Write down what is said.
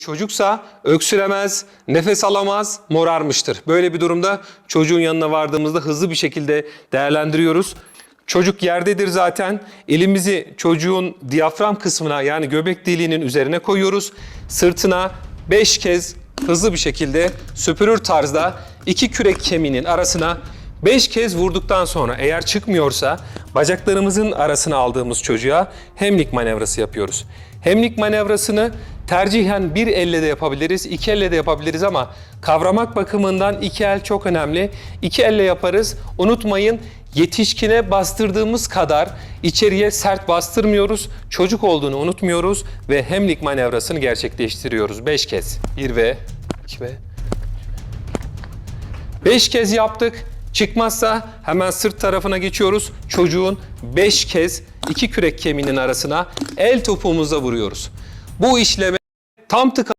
Çocuksa öksüremez, nefes alamaz, morarmıştır. Böyle bir durumda çocuğun yanına vardığımızda hızlı bir şekilde değerlendiriyoruz. Çocuk yerdedir zaten. Elimizi çocuğun diyafram kısmına yani göbek deliğinin üzerine koyuyoruz. Sırtına 5 kez hızlı bir şekilde süpürür tarzda iki kürek kemiğinin arasına 5 kez vurduktan sonra eğer çıkmıyorsa bacaklarımızın arasına aldığımız çocuğa hemlik manevrası yapıyoruz. Hemlik manevrasını tercihen bir elle de yapabiliriz, iki elle de yapabiliriz ama kavramak bakımından iki el çok önemli. İki elle yaparız. Unutmayın yetişkine bastırdığımız kadar içeriye sert bastırmıyoruz. Çocuk olduğunu unutmuyoruz ve hemlik manevrasını gerçekleştiriyoruz 5 kez. 1 ve 2 ve 5 kez yaptık. Çıkmazsa hemen sırt tarafına geçiyoruz. Çocuğun 5 kez iki kürek kemiğinin arasına el topuğumuzla vuruyoruz. Bu işleme tam tık